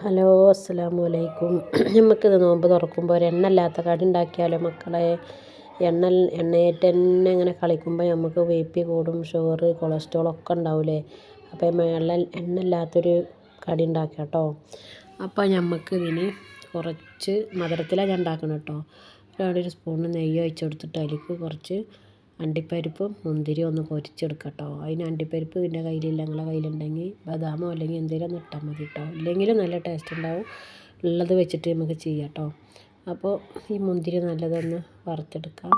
Hello അസ്സലാമു അലൈക്കും നമുക്കിത് നോമ്പ് തുറക്കുമ്പോൾ ഒരു എണ്ണ ഇല്ലാത്ത കടി ഉണ്ടാക്കിയാലോ മക്കളെ? എണ്ണ എണ്ണയേറ്റ് തന്നെ ഇങ്ങനെ കളിക്കുമ്പോൾ നമുക്ക് ബി പി കൂടും ഷുഗർ കൊളസ്ട്രോൾ ഒക്കെ ഉണ്ടാവില്ലേ അപ്പോൾ എണ്ണ എണ്ണ ഇല്ലാത്തൊരു കടി ഉണ്ടാക്കാം കേട്ടോ അപ്പോൾ നമുക്ക് ഇതിന് കുറച്ച് മധുരത്തിലാണ് ഞാൻ ഉണ്ടാക്കണം കേട്ടോ ഒരു സ്പൂണ് നെയ്യ് ഒഴിച്ച് കൊടുത്തിട്ട് അതിലേക്ക് കുറച്ച് അണ്ടിപ്പരിപ്പും മുന്തിരിയും ഒന്ന് പൊരിച്ചെടുക്കാം കേട്ടോ അതിന് അണ്ടിപ്പരിപ്പ് എന്റെ കയ്യിലില്ല നിങ്ങളെ കയ്യിലുണ്ടെങ്കിൽ ബദാമോ അല്ലെങ്കിൽ എന്തെങ്കിലും ഒന്ന് ഇട്ടാൽ മതി കേട്ടോ ഇല്ലെങ്കിലും നല്ല ടേസ്റ്റ് ഉണ്ടാവും. ഉള്ളത് വെച്ചിട്ട് നമുക്ക് ചെയ്യാം കേട്ടോ അപ്പോൾ ഈ മുന്തിരി നല്ലതൊന്ന് വറുത്തെടുക്കാം.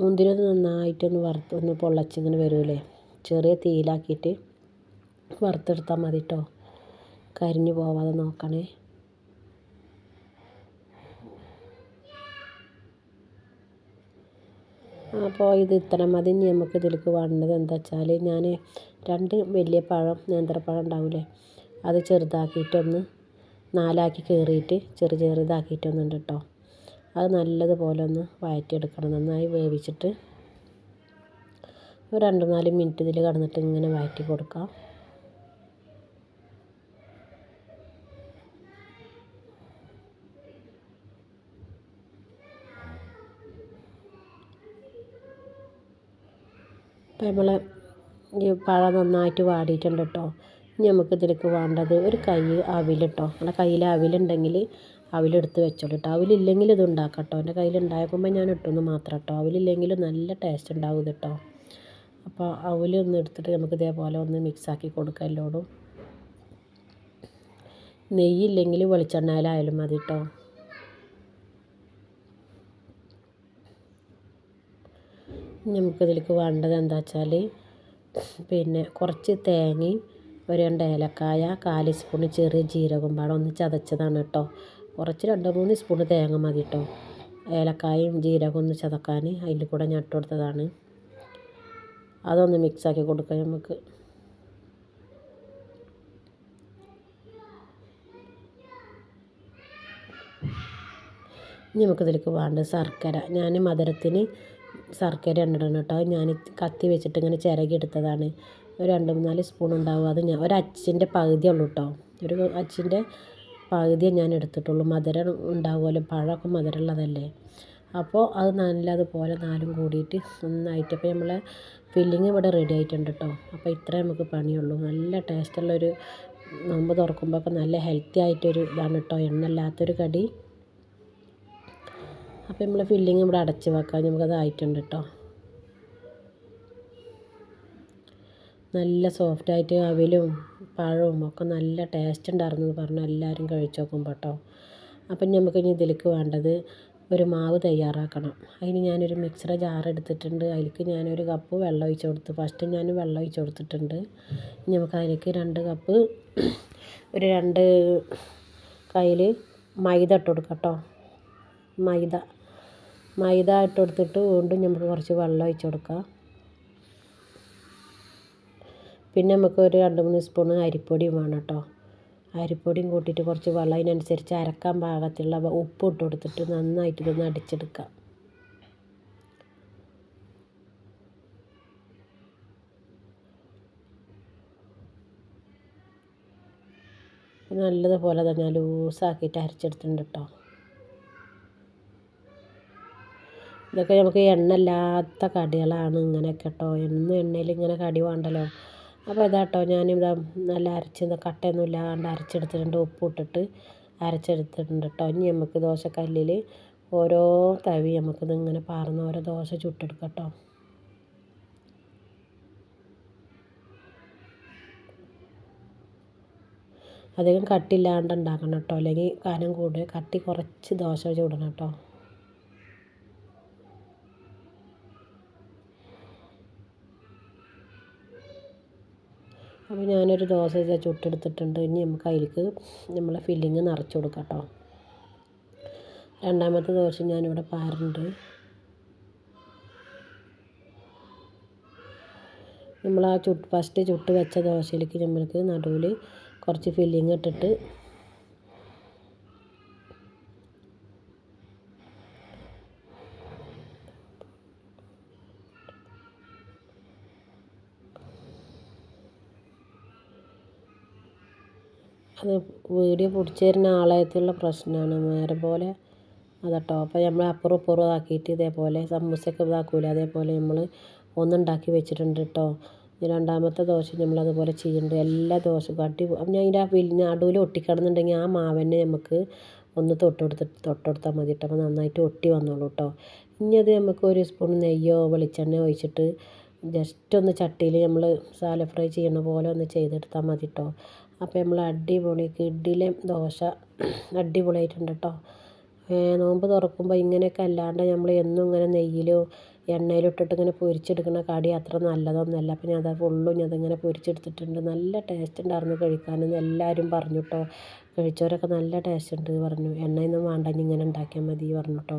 മുന്തിരി ഒന്ന് നന്നായിട്ടൊന്ന് വറുത്ത് ഒന്ന് പൊള്ളച്ചിങ്ങനെ വരൂലേ? ചെറിയ തീയിലാക്കിയിട്ട് വറുത്തെടുത്താൽ മതി കേട്ടോ കരിഞ്ഞു പോവാതെ നോക്കണേ. അപ്പോൾ ഇത് ഇത്ര മതി. നമുക്ക് ഇതിലേക്ക് വേണ്ടത് എന്താ വെച്ചാൽ ഞാൻ രണ്ട് വലിയ പഴം നേന്ത്രപ്പഴം ഉണ്ടാവില്ലേ അത് ചെറുതാക്കിയിട്ടൊന്ന് നാലാക്കി കീറിയിട്ട് ചെറു ചെറുതാക്കിയിട്ടൊന്നുണ്ട് കേട്ടോ അത് നല്ലതുപോലെ ഒന്ന് വഴറ്റിയെടുക്കണം. നന്നായി വേവിച്ചിട്ട് ഒരു രണ്ട് നാല് മിനിറ്റ് ഇതിൽ കിടന്നിട്ട് ഇങ്ങനെ വഴറ്റി കൊടുക്കാം. അപ്പോൾ നമ്മൾ ഈ പഴം നന്നായിട്ട് വാടിയിട്ടുണ്ട് കേട്ടോ. ഇനി നമുക്ക് ഇതിലേക്ക് വേണ്ടത് ഒരു കൈ അവിൽ കേട്ടോ. നമ്മുടെ കയ്യിൽ അവിലുണ്ടെങ്കിൽ അവിലെടുത്ത് വെച്ചോളൂ കേട്ടോ. അവിലില്ലെങ്കിൽ ഇത് ഉണ്ടാക്കാം കേട്ടോ. എന്റെ കയ്യിൽ ഉണ്ടാക്കുമ്പോൾ ഞാൻ ഇട്ടെന്ന് മാത്രം കേട്ടോ. അവിലില്ലെങ്കിൽ നല്ല ടേസ്റ്റ് ഉണ്ടാവും ഇത് കേട്ടോ. അപ്പോൾ അവിലൊന്ന് എടുത്തിട്ട് നമുക്ക് ഇതേപോലെ ഒന്ന് മിക്സാക്കി കൊടുക്കാം എല്ലോടും. നെയ്യില്ലെങ്കിൽ വെളിച്ചെണ്ണയിലായാലും മതി കേട്ടോ. നമുക്കിതിലേക്ക് വേണ്ടത് എന്താ വെച്ചാൽ പിന്നെ കുറച്ച് തേങ്ങയും ഒരു രണ്ട് ഏലക്കായ കാൽ സ്പൂൺ ചെറിയ ജീരകം പാടെ ഒന്ന് ചതച്ചതാണ് കേട്ടോ. കുറച്ച് രണ്ട് മൂന്ന് സ്പൂൺ തേങ്ങ മതി കേട്ടോ. ഏലക്കായും ജീരകം ഒന്ന് ചതക്കാൻ അതിൽ കൂടെ ഞാൻ ഇട്ട് അതൊന്ന് മിക്സാക്കി കൊടുക്കാം നമുക്ക്. ഇനി നമുക്കിതിലേക്ക് വേണ്ടത് ശർക്കര. ഞാൻ മധുരത്തിന് ശർക്കര ഇടണം കേട്ടോ ഞാൻ കത്തി വെച്ചിട്ട് ഇങ്ങനെ ചിരകിയെടുത്തതാണ് ഒരു രണ്ട് മൂന്നാൽ സ്പൂൺ ഉണ്ടാവും. അത് ഞാൻ ഒരച്ചിന്റെ പകുതിയേ ഉള്ളൂ കേട്ടോ ഒരു അച്ചിന്റെ പകുതിയേ ഞാൻ എടുത്തിട്ടുള്ളൂ. മധുരം ഉണ്ടാവുമല്ലോ. പഴമൊക്കെ മധുരമുള്ളതല്ലേ അപ്പോൾ അത് നല്ലതുപോലെ നാലും കൂടിയിട്ട് നന്നായിട്ട്. അപ്പോൾ നമ്മളെ ഫില്ലിങ് ഇവിടെ റെഡി ആയിട്ടുണ്ട് കേട്ടോ അപ്പോൾ ഇത്രേ നമുക്ക് പണിയുള്ളൂ. നല്ല ടേസ്റ്റുള്ളൊരു നോമ്പ് തുറക്കുമ്പോൾ നല്ല ഹെൽത്തി ആയിട്ടൊരു ഇതാണ് കേട്ടോ എണ്ണ ഇല്ലാത്തൊരു കടി. അപ്പോൾ നമ്മൾ ഫില്ലിങ് ഇവിടെ അടച്ച് വെക്കാം. നമുക്കത് ആയിട്ടുണ്ട് കേട്ടോ. നല്ല സോഫ്റ്റായിട്ട് അവിലും പഴവും ഒക്കെ നല്ല ടേസ്റ്റ് ഉണ്ടായിരുന്നു പറഞ്ഞു എല്ലാവരും കഴിച്ചു നോക്കുമ്പോൾ കേട്ടോ. അപ്പം നമുക്ക് ഇനി ഇതിലേക്ക് വേണ്ടത് ഒരു മാവ് തയ്യാറാക്കണം. അതിന് ഞാനൊരു മിക്സറ ജാർ എടുത്തിട്ടുണ്ട്. അതിലേക്ക് ഞാനൊരു കപ്പ് വെള്ളം ഒഴിച്ച് കൊടുത്തു. ഫസ്റ്റ് ഞാൻ വെള്ളം ഒഴിച്ച് കൊടുത്തിട്ടുണ്ട്. നമുക്ക് അതിലേക്ക് രണ്ട് കപ്പ് ഒരു രണ്ട് കയ്യിൽ മൈദ ഇട്ട് കൊടുക്കാം കേട്ടോ. മൈദ. മൈദ ഇട്ട് കൊടുത്തിട്ട് വീണ്ടും നമുക്ക് കുറച്ച് വെള്ളം ഒഴിച്ച് കൊടുക്കാം പിന്നെ നമുക്ക് ഒരു രണ്ട് മൂന്ന് സ്പൂണ് അരിപ്പൊടിയും വേണം കേട്ടോ അരിപ്പൊടിയും കൂട്ടിയിട്ട് കുറച്ച് വെള്ളം അതിനനുസരിച്ച് അരക്കാൻ പാകത്തിലുള്ള ഉപ്പ് ഇട്ട് കൊടുത്തിട്ട് നന്നായിട്ട് ഇതൊന്ന് അടിച്ചെടുക്കാം. നല്ലതുപോലെ തന്നെ ലൂസാക്കിയിട്ട് അരച്ചെടുത്തിട്ടുണ്ട് കേട്ടോ ഇതൊക്കെ നമുക്ക് എണ്ണ ഇല്ലാത്ത കടികളാണ് ഇങ്ങനെയൊക്കെ കേട്ടോ എന്നും എണ്ണയിൽ ഇങ്ങനെ കടി വേണ്ടല്ലോ. അപ്പോൾ ഇതാ കേട്ടോ ഞാനിതാ നല്ല അരച്ച് കട്ടയൊന്നും ഇല്ലാണ്ട് അരച്ചെടുത്തിട്ടുണ്ട് ഉപ്പ് ഇട്ടിട്ട് അരച്ചെടുത്തിട്ടുണ്ട് കേട്ടോ ഇനി നമുക്ക് ദോശക്കല്ലിൽ ഓരോ തവി നമുക്കിത് ഇങ്ങനെ പാർന്ന് ഓരോ ദോശ ചുട്ടെടുക്കാം കേട്ടോ അധികം കട്ടില്ലാണ്ട് ഉണ്ടാക്കണം കേട്ടോ അല്ലെങ്കിൽ കനം കൂടുതൽ കട്ടി കുറച്ച് ദോശ ചൂടണം കേട്ടോ അപ്പോൾ ഞാനൊരു ദോശ ഇതാ ചുട്ടെടുത്തിട്ടുണ്ട്. ഇനി നമുക്ക് അതിലേക്ക് നമ്മളെ ഫില്ലിങ് നിറച്ച് കൊടുക്കാം കേട്ടോ. രണ്ടാമത്തെ ദോശ ഞാനിവിടെ പാരുന്നുണ്ട് നമ്മൾ ആ ചുട്ട് ഫസ്റ്റ് ചുട്ട് വെച്ച ദോശയിലേക്ക് നമ്മൾക്ക് നടുവിൽ കുറച്ച് ഫില്ലിങ് ഇട്ടിട്ട് അത് വീഡിയോ പിടിച്ച് തരുന്ന ആളായിട്ടുള്ള പ്രശ്നമാണ്. നേരെ പോലെ അതട്ടോ. അപ്പോൾ നമ്മൾ അപ്പുറം ഇപ്പുറം ആക്കിയിട്ട് ഇതേപോലെ സമൂസയൊക്കെ ഇതാക്കൂല? അതേപോലെ നമ്മൾ ഒന്നുണ്ടാക്കി വെച്ചിട്ടുണ്ട് കേട്ടോ രണ്ടാമത്തെ ദോശ നമ്മൾ അതുപോലെ ചെയ്യുന്നുണ്ട്. എല്ലാ ദോശക്കും അടി ഞാൻ അതിന്റെ ആ വലിയ നടുവിൽ ഒട്ടിക്കിടന്നുണ്ടെങ്കിൽ ആ മാവന്നെ നമുക്ക് ഒന്ന് തൊട്ടെടുത്ത് തൊട്ടെടുത്താൽ മതി കേട്ടോ അപ്പോൾ നന്നായിട്ട് ഒട്ടി വന്നോളൂ കേട്ടോ ഇനി അത് നമുക്ക് ഒരു സ്പൂൺ നെയ്യോ വെളിച്ചെണ്ണയോ ഒഴിച്ചിട്ട് ജസ്റ്റ് ഒന്ന് ചട്ടിയിൽ നമ്മൾ സാല ഫ്രൈ ചെയ്യണ പോലെ ഒന്ന് ചെയ്തെടുത്താൽ മതി കേട്ടോ അപ്പോൾ നമ്മൾ അടിപൊളി കിഡിലെ ദോശ അടിപൊളിയായിട്ടുണ്ട് കേട്ടോ. നോമ്പ് തുറക്കുമ്പോൾ ഇങ്ങനെയൊക്കെ അല്ലാണ്ട് നമ്മൾ എന്നും ഇങ്ങനെ നെയ്യിലോ എണ്ണയിലോ ഇട്ടിട്ട് ഇങ്ങനെ പൊരിച്ചെടുക്കുന്ന കടി അത്ര നല്ലതൊന്നുമല്ല. അപ്പോൾ ഞാൻ അത് ഫുള്ളും ഞാൻ അതിങ്ങനെ പൊരിച്ചെടുത്തിട്ടുണ്ട്. നല്ല ടേസ്റ്റ് ഉണ്ടായിരുന്നു കഴിക്കാനെന്ന് എല്ലാവരും പറഞ്ഞു കേട്ടോ. കഴിച്ചവരൊക്കെ നല്ല ടേസ്റ്റ് ഉണ്ട് പറഞ്ഞു. എണ്ണയൊന്നും വേണ്ട ഇനി ഇങ്ങനെ ഉണ്ടാക്കിയാൽ മതി പറഞ്ഞു കേട്ടോ.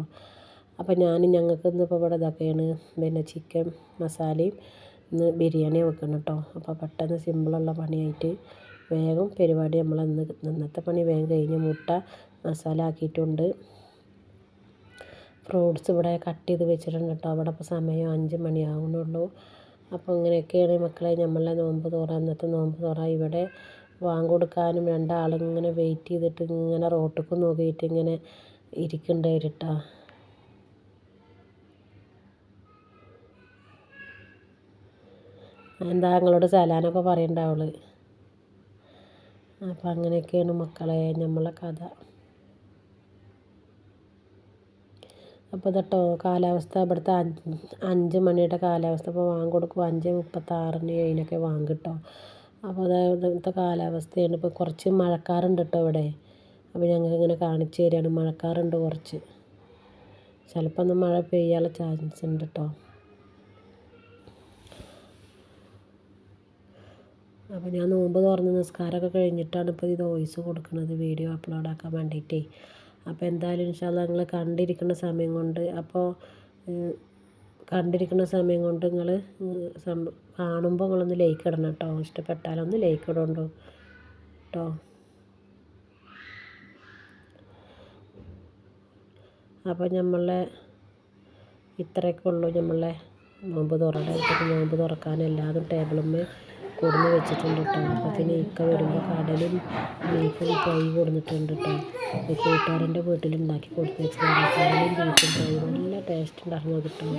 അപ്പോൾ ഞാൻ ഞങ്ങൾക്ക് ഇന്നിപ്പോൾ ഇവിടെ ഇതൊക്കെയാണ് പിന്നെ ചിക്കൻ മസാലയും ഇന്ന് ബിരിയാണി വെക്കണം കേട്ടോ. അപ്പോൾ പെട്ടെന്ന് സിമ്പിളുള്ള പണിയായിട്ട് വേഗം പരിപാടി നമ്മൾ അന്ന് ഇന്നത്തെ പണി വേഗം കഴിഞ്ഞ് മുട്ട മസാല ആക്കിയിട്ടുണ്ട്. ഫ്രൂട്ട്സ് ഇവിടെ കട്ട് ചെയ്ത് വെച്ചിട്ടുണ്ട് കേട്ടോ. അവിടെ ഇപ്പോൾ സമയം അഞ്ച് മണിയാവുന്നുള്ളൂ അപ്പോൾ ഇങ്ങനെയൊക്കെയാണ് മക്കളെ നമ്മളെ നോമ്പ് തുറ. അന്നത്തെ നോമ്പ് തുറ ഇവിടെ വാങ്ങൊടുക്കാനും കൊടുക്കാനും രണ്ടാളും ഇങ്ങനെ വെയിറ്റ് ചെയ്തിട്ട് ഇങ്ങനെ റോട്ടിക്ക് നോക്കിയിട്ട് ഇങ്ങനെ ഇരിക്കുന്നുണ്ടായിരുന്നു കേട്ടോ. എന്താ നിങ്ങളോട് സലാനൊക്കെ പറയണ്ട അവൾ? അപ്പം അങ്ങനെയൊക്കെയാണ് മക്കളെ നമ്മളെ കഥ. അപ്പോൾ ഇതട്ടോ കാലാവസ്ഥ ഇവിടുത്തെ അഞ്ച് മണിയുടെ കാലാവസ്ഥ. ഇപ്പോൾ വാങ്ങി കൊടുക്കും അഞ്ച് മുപ്പത്താറിന് അതിനൊക്കെ വാങ്ങും കേട്ടോ. അപ്പോൾ ഇവിടുത്തെ കാലാവസ്ഥയാണ്. ഇപ്പോൾ കുറച്ച് മഴക്കാറുണ്ട് കേട്ടോ ഇവിടെ. അപ്പോൾ ഞങ്ങൾക്ക് ഇങ്ങനെ കാണിച്ചു തരികയാണ് മഴക്കാറുണ്ട് കുറച്ച്. ചിലപ്പോൾ ഒന്ന് മഴ പെയ്യാനുള്ള ചാൻസ് ഉണ്ട് കേട്ടോ. അപ്പോൾ ഞാൻ നോമ്പ് തുറന്ന് നിസ്കാരമൊക്കെ കഴിഞ്ഞിട്ടാണ് ഇപ്പോൾ ഇത് വോയിസ് കൊടുക്കുന്നത്. വീഡിയോ അപ്ലോഡ് ആക്കാൻ വേണ്ടിയിട്ടേ. അപ്പോൾ എന്തായാലും ഇൻഷാല്ല നിങ്ങൾ കണ്ടിരിക്കുന്ന സമയം കൊണ്ട് അപ്പോൾ കണ്ടിരിക്കുന്ന സമയം കൊണ്ട് നിങ്ങൾ കാണുമ്പോൾ നിങ്ങളൊന്ന് ലൈക്ക് ഇടണം കേട്ടോ ഇഷ്ടപ്പെട്ടാലൊന്ന് ലൈക്ക് ഇടണ്ടോ കേട്ടോ അപ്പോൾ നമ്മളെ ഇത്രയൊക്കെ ഉള്ളൂ നമ്മളെ നോമ്പ് തുറയുടെ നോമ്പ് തുറക്കാൻ എല്ലാതും ടേബിളുമ്മേ കൊടുന്ന് വെച്ചിട്ടുണ്ട് കേട്ടോ. പിന്നെ ഇക്ക വരുമ്പോൾ കടലും ബീഫും ഫ്രൈ കൊടുന്നിട്ടുണ്ട് കേട്ടോ. ഈ കൂട്ടുകാരന്റെ വീട്ടിൽ ഉണ്ടാക്കി കൊടുത്ത് വെച്ചിട്ടുണ്ട് കടലും ബീഫും ഫ്രൈ നല്ല ടേസ്റ്റ് ഉണ്ടായിരുന്നു കിട്ടും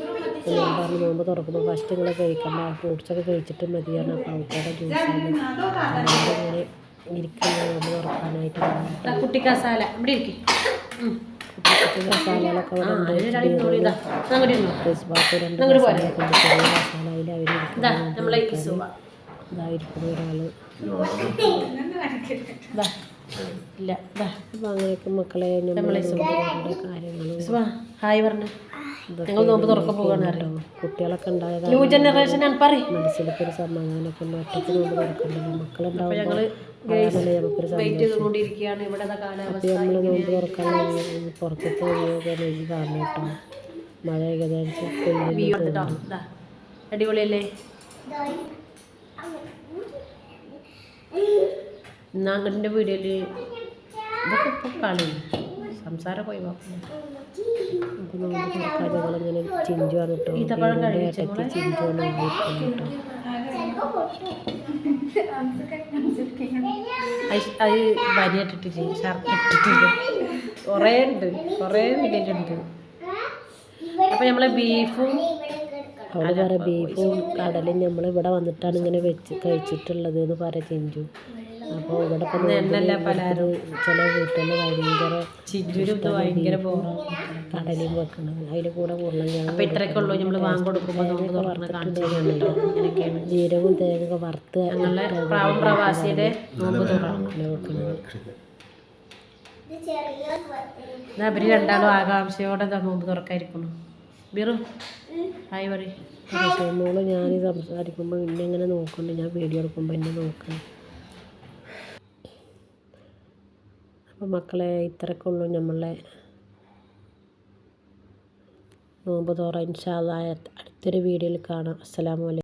ഞാൻ പറഞ്ഞു നോമ്പ് തുറക്കുമ്പോൾ ഫസ്റ്റ് നിങ്ങൾ കഴിക്കണ്ട. ഫ്രൂട്ട്സൊക്കെ കഴിച്ചിട്ട് മതിയാണ്. അപ്പോൾ അവക്കയുടെ ജ്യൂസാണ് ഇങ്ങനെ ഇരിക്കുന്ന നോമ്പ് തുറക്കാനായിട്ട് കുട്ടി കസാല. ഇവിടെ ഇരിക്കും. മസാലകളൊക്കെ രണ്ട് മസാല അതിൽ അവർ ഇതായിരിക്കുന്ന ഒരാൾ ഇല്ല അപ്പം അങ്ങനെയൊക്കെ മക്കളെ നമ്മളെ കാര്യങ്ങളും ഹായ് പറഞ്ഞു. ഞങ്ങൾ നോമ്പ് തുറക്കാൻ അറിയാം കുട്ടികളൊക്കെ ഉണ്ടായത് ന്യൂ ജനറേഷൻ ആണ് പറയും. മനസ്സിലൊക്കെ ഒരു സമാധാനമൊക്കെ ഉണ്ട്. ഒറ്റയ്ക്ക് നോമ്പ് തുറക്കണ്ടല്ലോ. മക്കളുണ്ടാവും നമ്മൾ നോമ്പ് തുറക്കാൻ പുറത്തേക്ക് പോകുന്നതൊക്കെ എനിക്ക് കാണണം കേട്ടോ. മഴ ഏകദേശം പെയ്യുന്നു വ്യൂ എടുത്തിട്ടോ ദാ അടിപൊളിയല്ലേ? എന്നാ അങ്ങോട്ടിന്റെ വീഡിയോയിൽ ഇതൊക്കെ ഇപ്പോൾ കളി. സംസാരം ഒഴിവാക്കും അപ്പോൾ നോമ്പ് തുറക്കാൻ ഞങ്ങളിങ്ങനെ ചിഞ്ചുവാണ് കേട്ടോ ഏട്ടത്തി ചിഞ്ചുവാണ് കേട്ടോ അത് വരി ഇട്ടിട്ടില്ല? ഷർട്ട് ഇട്ടിട്ടില്ല? കുറേ ഉണ്ട് കുറേ വീഡിയോയിലുണ്ട്. അപ്പം നമ്മളെ ബീഫും അവിടെ പറയാം ബീഫും കടലും നമ്മൾ ഇവിടെ വന്നിട്ടാണ് ഇങ്ങനെ വെച്ച് കഴിച്ചിട്ടുള്ളത് എന്ന് പറയാം ചിഞ്ചു. അപ്പോൾ ഇവിടെ പലരും എണ്ണല്ല പലഹാരം. ചില വീട്ടിൽ ഭയങ്കര ചിഞ്ചുരും ഭയങ്കര ബോറാണ് കടലും വെക്കണം. അതിൽ കൂടെ അപ്പോൾ ഇത്രയൊക്കെ ഉള്ളൂ നമ്മൾ വാങ്ങി കൊടുക്കുമ്പോൾ നോമ്പ് തുറന്ന് കാണിച്ചു തരുന്നുണ്ടോ? അങ്ങനെയൊക്കെയാണ് ജീരകവും തേങ്ങ വറുത്ത് പ്രവാസിയുടെ നോമ്പ് തുറ. അങ്ങനെ വെക്കണത് എന്നാ അവർ രണ്ടാളും ആകാംക്ഷയോടെ നോമ്പ് തുറക്കായിരിക്കുന്നു. ബിറു ഹായ് പറയും. മോൾ ഞാൻ സംസാരിക്കുമ്പോൾ പിന്നെ ഇങ്ങനെ നോക്കുന്നുണ്ട്. ഞാൻ വീഡിയോ എടുക്കുമ്പോൾ എന്നെ നോക്കണം അപ്പോൾ മക്കളെ ഇത്രയൊക്കെ ഉള്ളൂ നമ്മളെ നോമ്പ് തോറ ഇൻഷാല്ല അടുത്തൊരു വീഡിയോയിൽ കാണാം. അസ്സലാമു അലൈക്കും.